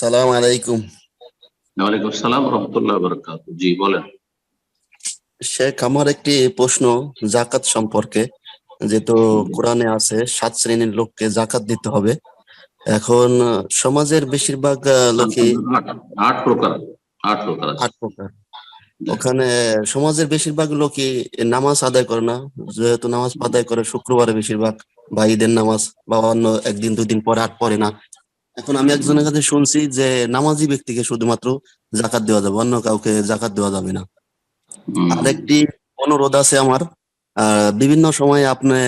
আসসালামু আলাইকুম। ওয়ালাইকুম সালাম রহমতুল্লাহ বরকাত জি বলেন। শেখ আমার একটি প্রশ্ন জাকাত সম্পর্কে যেহেতু কোরআনে আছে সাত শ্রেণির লোককে জাকাত দিতে হবে। এখন সমাজের বেশিরভাগ লোকই আট প্রকার আট প্রকার আট প্রকার। ওখানে সমাজের বেশিরভাগ লোকই নামাজ আদায় করে না যেহেতু নামাজ আদায় করে শুক্রবারে বেশিরভাগ বা ঈদের নামাজ বা অন্য একদিন দুই দিন পরে আট পরে না। এখন আমি একজনের কাছে শুনছি যে নামাজি ব্যক্তিকে শুধুমাত্র জাকাত দেওয়া যাবে অন্য কাউকে জাকাত দেওয়া যাবে না। আরেকটি অনুরোধ আছে আমার। বিভিন্ন সময় আপনি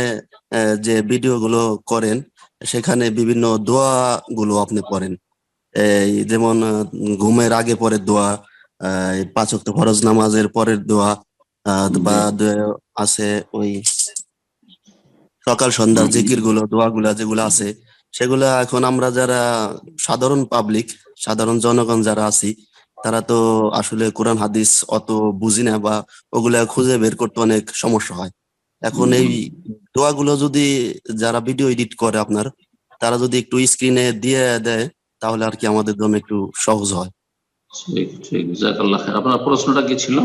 যে ভিডিও গুলো করেন সেখানে বিভিন্ন দোয়া গুলো আপনি পড়েন। এই যেমন ঘুমের আগে পরের দোয়া আহ, পাঁচ ওয়াক্ত ফরজ নামাজের পরের দোয়া আহ, বা আছে ওই সকাল সন্ধ্যার জিকিরগুলো দোয়া গুলা যেগুলো আছে সেগুলা এখন আমরা যারা সাধারণ পাবলিক সাধারণ জনগণ যারা আছি তারা তো আসলে কোরআন হাদিস অত বুঝি না বা ওগুলা খুঁজে বের করতে অনেক সমস্যা হয়। এখন এই দোয়াগুলো যদি যারা ভিডিও এডিট করে আপনার তারা যদি একটু স্ক্রিনে দিয়ে দেয় তাহলে আর কি আমাদের জন্য একটু সহজ হয়। ঠিক ঠিক জাকাল্লাহ আপনার প্রশ্নটা কি ছিল?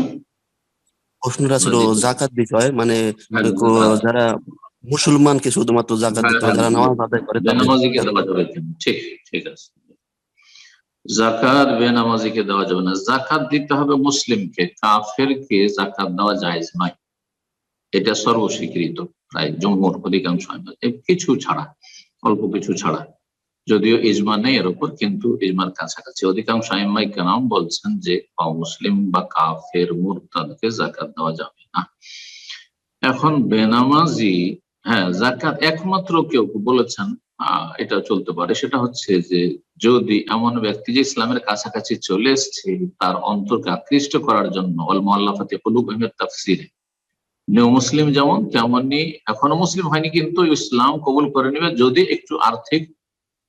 প্রশ্নটা ছিল মানে- জাকাত বিষয় মানে হ্যাঁ, জাকাত। যারা মুসলমানকে শুধুমাত্র জাকাত দিতে হয় যারা নামাজ আদায় করে তাদের- বেনামাজিকে দেওয়া যাবে ঠিক ঠিক আছে। জাকাত বেনামাজিকে দেওয়া যাবে না। জাকাত দিতে হবে মুসলিমকে। কাফেরকে জাকাত দেওয়া জায়েজ নয়। এটা সর্বস্বীকৃত প্রায় জম্মুর অধিকাংশ। কিছু ছাড়া অল্প কিছু ছাড়া। যদিও ইজমা নেই এর উপর কিন্তু ইজমার কাছাকাছি অধিকাংশ আইমাই কেনাম বলছেন যে মুসলিম বা কাফের মুরতাদকে জাকাত দেওয়া যাবে না। এখন বেনামাজি হ্যাঁ জাকাত একমাত্র কেউ বলেছেন এটা চলতে পারে। সেটা হচ্ছে যে, যদি এমন ব্যক্তি যে ইসলামের কাছাকাছি চলে এসছে, তার অন্তরকে আকৃষ্ট করার জন্য অল মুসলিম যেমন, তেমনি এখনও মুসলিম হয়নি, কিন্তু ইসলাম কবুল করে নেবে, যদি একটু আর্থিক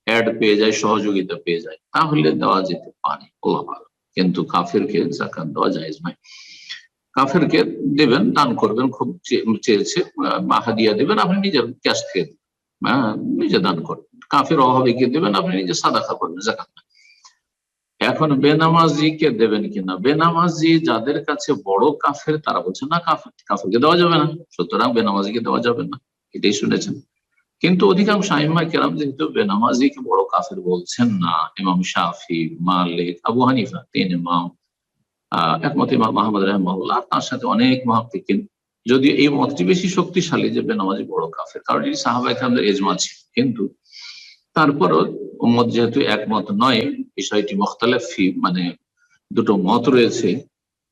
অ্যাড পেয়ে যায়, সহযোগিতা পেয়ে যায়, তাহলে দেওয়া যেতে পারে। কিন্তু কাফেরকে জাকাত দেওয়া যায় নয়। কাফেরকে দেবেন দান করবেন খুব চেয়েছে হাদিয়া দেবেন আপনি নিজের ক্যাশ থেকে হ্যাঁ, নিজে দান করবেন। কাফের অভাবে গিয়ে দেবেন আপনি নিজে সাদাখা করবেন জাকাত। এখন বেনামাজিকে দেবেন কিনা বেনামাজি যাদের কাছে বড় কাফের তারা বলছে না কাফের কাফেরকে দেওয়া যাবে না। সুতরাং বেনামাজিকে দেওয়া যাবে না এটাই শুনেছেন। কিন্তু অধিকাংশ আইমা কেরাম যেহেতু বেনামাজিকে বড় কাফের বলছেন না ইমাম শাফি মালিক আবু হানিফা তিন ইমাম একমত ইমাম মাহমুদ রহমাল্লাহ তার সাথে অনেক মহাপ্তিকিন যদিও এই মতটি বেশি শক্তিশালী যে বেনামাজি বড় কাফের, কারণ এটি সাহাবা একরামদের এজমা ছিল। কিন্তু তারপরও উম্মত যেহেতু একমত নয়, বিষয়টি মুখতালেফি মানে দুটো মত রয়েছে।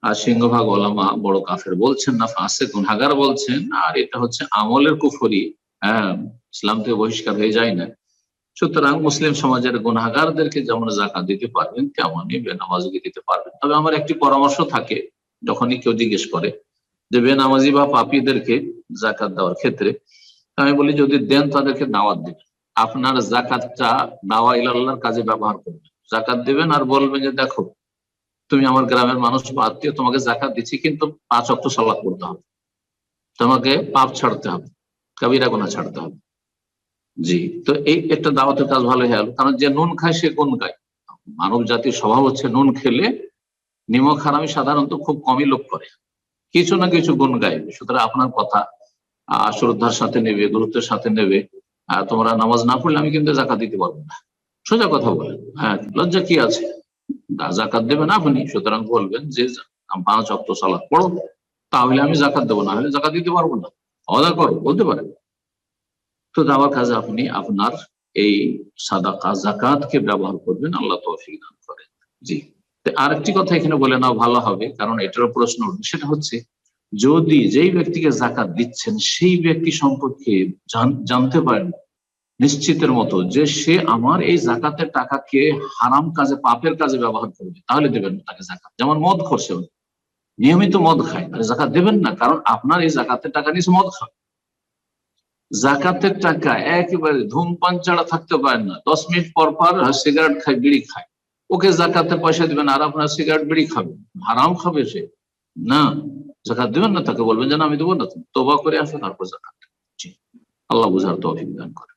আর সিংহভাগ ওলামা বড় কাফের বলছেন না ফাঁসে গুনাগার বলছেন, আর এটা হচ্ছে আমলের কুফরি। হ্যাঁ ইসলাম থেকে বহিষ্কার হয়ে যায় না। সুতরাং মুসলিম সমাজের গুনাগারদেরকে যেমন জাকাত দিতে পারবেন তেমনই বেনামাজিকে দিতে পারবেন। তবে আমার একটি পরামর্শ থাকে, যখনই কেউ জিজ্ঞেস করে যে বেনামাজি বা পাপীদেরকে জাকাত দেওয়ার ক্ষেত্রে, আমি বলি, যদি দেন তাদেরকে দাওয়াত দিবেন আপনার জাকাতটা দাওয়া ইলাল্লাহর কাজে ব্যবহার করবেন জাকাত দিবেন আর বলবেন যে, দেখো, তুমি আমার গ্রামের মানুষ বা আত্মীয়, তোমাকে জাকাত দিচ্ছি, কিন্তু পাঁচ অক্ট সালাদ করতে হবে। তোমাকে পাপ ছাড়তে হবে, কবিরা গোনা ছাড়তে হবে। জি, তো এই একটা দাওয়াতের কাজ ভালো হয়ে গেল কারণ যে নুন খায় সে গুণ গায়। মানব জাতির স্বভাব হচ্ছে নুন খেলে নিমক হারামি সাধারণত খুব কমই লোক করে। কিছু না কিছু গুণ গায়। সুতরাং আপনার কথা শ্রদ্ধার সাথে নেবে, গুরুত্বের সাথে নেবে। তোমরা নামাজ না পড়লে আমি কিন্তু জাকাত দিতে পারব না। সোজা কথা বলেন। হ্যাঁ লজ্জা কি আছে? জাকাত দেবেন আপনি, সুতরাং বলবেন যে পাঁচ অক্ট সালাদ পড়ো, তাহলে আমি জাকাত দেবো, না হলে জাকাত দিতে পারব না। অদা করো, বলতে পারেন। তো দেওয়ার কাজে আপনি আপনার এই সাদাকা জাকাতকে ব্যবহার করবেন, আল্লাহ তৌফিক দান করেন। জি। তো আরেকটি কথা এখানে বলে নাও, ভালো হবে, কারণ এটারও প্রশ্ন উঠবে। সেটা হচ্ছে, যদি যেই ব্যক্তিকে জাকাত দিচ্ছেন, সেই ব্যক্তি সম্পর্কে জান- জানতে পারেন নিশ্চিতের মতো যে সে আমার এই জাকাতের টাকাকে হারাম কাজে, পাপের কাজে ব্যবহার করবে, তাহলে দেবেন তাকে জাকাত যেমন মদ খরচে নিয়মিত মদ খায় জাকাত দেবেন না, কারণ আপনার এই জাকাতের টাকা নিয়ে মদ খায় জাকাতের টাকা একেবারে ধূমপান ছাড়া থাকতে পারেন না। দশ মিনিট পর পর সিগারেট খায়, বিড়ি খায়। ওকে জাকাতের পয়সা দিবেন আর আপনার সিগারেট বিড়ি খাবে। হারাম খাবে সে। না, জাকাত দিবেন না, তাকে বলবেন যেন আমি দেবো না। তোবা করে আসো তারপর জাকাত। আল্লাহ বুঝার তৌফিক দান করে।